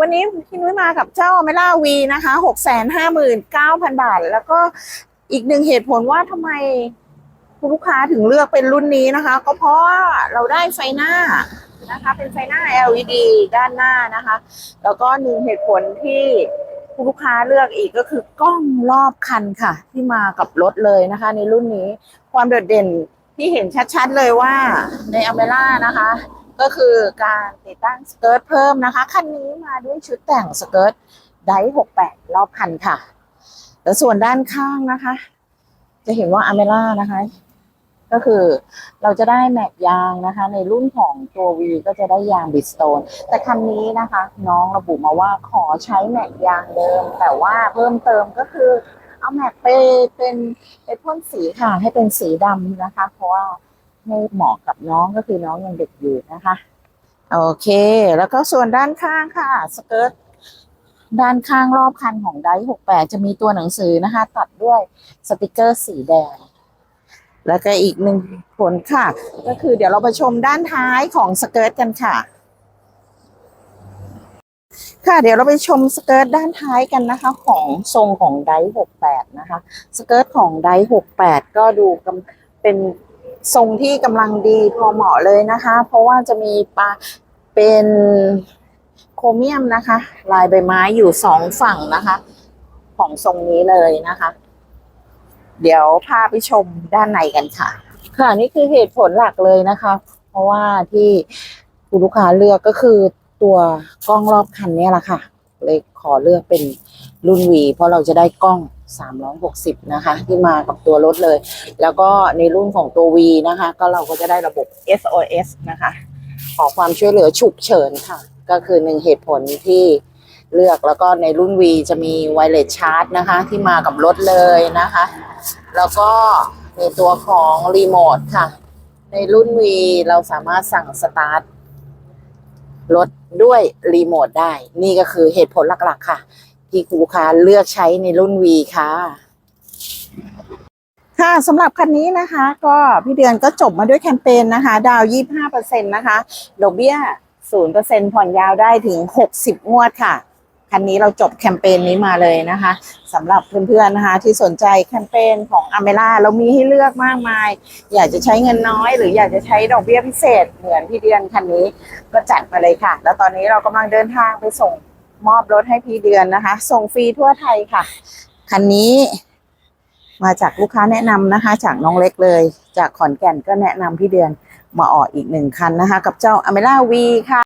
วันนี้พี่นุ้ยมากับเจ้าเมล่าวีนะคะหกแสนห้าหมื่นเก้าพันบาท แล้วก็อีกหนึ่งเหตุผลว่าทำไมคุณลูกค้าถึงเลือกเป็นรุ่นนี้นะคะ ก็เพราะว่าเราได้ไฟหน้านะคะ เป็นไฟหน้า LED ด้านหน้านะคะ แล้วก็หนึ่งเหตุผลที่คุณลูกค้าเลือกอีกก็คือกล้องรอบคันค่ะ ที่มากับรถเลยนะคะ ในรุ่นนี้ความโดดเด่นที่เห็นชัดๆเลยว่าในอเมล่านะคะ ก็คือการติดตั้งสเกิร์ตเพิ่มนะคะ คันนี้มาด้วยชุดแต่งสเกิร์ตได68รอบคันค่ะ แล้วส่วนด้านข้างนะคะ จะเห็นว่าอเมล่านะคะ ก็คือเราจะได้แม็กยางนะคะ ในรุ่นของตัว V ก็จะได้ยางบิสโตน แต่คันนี้นะคะ น้องระบุมาว่าขอใช้แม็กยางเดิม แต่ว่าเพิ่มเติมก็คือเอาแม็กไปเป็นไปพ่นสีค่ะ ให้เป็นสีดำนะคะ เพราะว่า ให้เหมาะกับน้องก็คือน้องยังเด็กอยู่นะคะ โอเค แล้วก็ส่วนด้านข้างค่ะ สเกิร์ตด้านข้างรอบคันของได68จะมีตัวหนังสือนะคะ ตัดด้วยสติกเกอร์สีแดง แล้วก็อีกหนึ่งผลค่ะ ก็คือเดี๋ยวเราไปชมด้านท้ายของสเกิร์ตกันค่ะ ค่ะเดี๋ยวเราไปชมสเกิร์ตด้านท้ายกันนะคะ ของทรงของได68นะคะ สเกิร์ตของได68ก็ดูเป็น ทรงที่กำลังดีพอเหมาะเลยนะคะ เพราะว่าจะมีปลาเป็นโครเมียมนะคะ ลายใบไม้อยู่สองฝั่งนะคะ ของทรงนี้เลยนะคะ เดี๋ยวพาไปชมด้านในกันค่ะ ค่ะนี่คือเหตุผลหลักเลยนะคะ เพราะว่าที่คุณลูกค้าเลือกก็คือตัวกล้องรอบคันนี้แหละค่ะ เลยขอเลือกเป็น รุ่น V เพราะเราจะได้กล้อง 360 นะคะ ที่มากับตัวรถเลย แล้วก็ในรุ่นของตัว V นะคะ ก็เราก็จะได้ระบบ SOS นะคะ ขอความช่วยเหลือฉุกเฉินค่ะ ก็คือหนึ่งเหตุผลที่เลือกแล้วก็ในรุ่น V จะมีไวเลสชาร์จนะคะ ที่มากับรถเลยนะคะ แล้วก็ในตัวของรีโมทค่ะ ในรุ่น V เราสามารถสั่งสตาร์ทรถด้วยรีโมทได้ นี่ก็คือเหตุผลหลักๆค่ะ ที่คุณลูกค้าเลือกใช้ในรุ่น V ค่ะ ค่ะสำหรับคันนี้นะคะ ก็พี่เดือนก็จบมาด้วยแคมเปญนะคะ ดาว 25%นะคะดอกเบี้ย 0%ผ่อนยาวได้ถึง 60 งวดค่ะคันนี้เราจบแคมเปญนี้มาเลยนะคะสำหรับเพื่อนๆนะคะ ที่สนใจแคมเปญของอเมล่าเรามีให้เลือกมากมาย อยากจะใช้เงินน้อย หรืออยากจะใช้ดอกเบี้ยพิเศษเหมือนพี่เดือนคันนี้ก็จัดมาเลยค่ะ แล้วตอนนี้เรากำลังเดินทางไปส่ง มอบรถให้พี่เดือนนะคะ ส่งฟรีทั่วไทยค่ะ คันนี้มาจากลูกค้าแนะนำนะคะ จากน้องเล็กเลย จากขอนแก่นก็แนะนำพี่เดือนมาออกอีกหนึ่งคันนะคะ กับเจ้าอเมล่าวีค่ะ